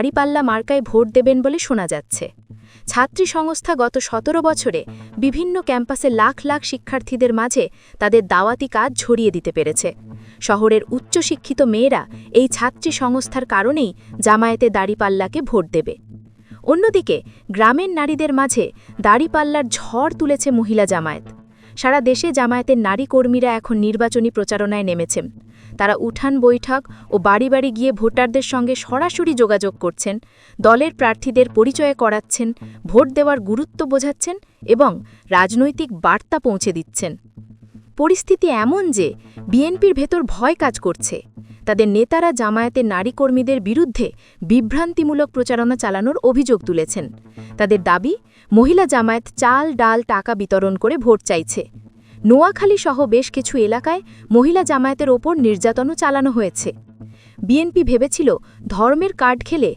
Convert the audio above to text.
দাঁড়িপাল্লা মার্কায় ভোট দেবেন বলে শোনা যাচ্ছে। ছাত্রী সংস্থা গত সতেরো বছরে বিভিন্ন ক্যাম্পাসে লাখ লাখ শিক্ষার্থীদের মাঝে তাদের দাওয়াতি কাজ ছড়িয়ে দিতে পেরেছে। শহরের উচ্চশিক্ষিত মেয়েরা এই ছাত্রী সংস্থার কারণেই জামায়াতে দাড়িপাল্লাকে ভোট দেবে। অন্যদিকে গ্রামের নারীদের মাঝে দাড়িপাল্লার ঝড় তুলেছে মহিলা জামায়াত। সারা দেশে জামায়াতের নারী কর্মীরা এখন নির্বাচনী প্রচারণায় নেমেছেন। তারা উঠান বৈঠক ও বাড়ি বাড়ি গিয়ে ভোটারদের সঙ্গে সরাসরি যোগাযোগ করছেন, দলের প্রার্থীদের পরিচয় করাচ্ছেন, ভোট দেওয়ার গুরুত্ব বোঝাচ্ছেন এবং রাজনৈতিক বার্তা পৌঁছে দিচ্ছেন। পরিস্থিতি এমন যে বিএনপির ভেতর ভয় কাজ করছে। তাদের নেতারা জামায়াতের নারী কর্মীদের বিরুদ্ধে বিভ্রান্তিমূলক প্রচারণা চালানোর অভিযোগ তুলেছেন। তাদের দাবি, মহিলা জামায়াত চাল, ডাল, টাকা বিতরণ করে ভোট চাইছে। নোয়াখালী সহ বেশ কিছু এলাকায় মহিলা জামায়াতের ওপর নির্যাতনও চালানো হয়েছে। বিএনপি ভেবেছিল ধর্মের কার্ড খেলে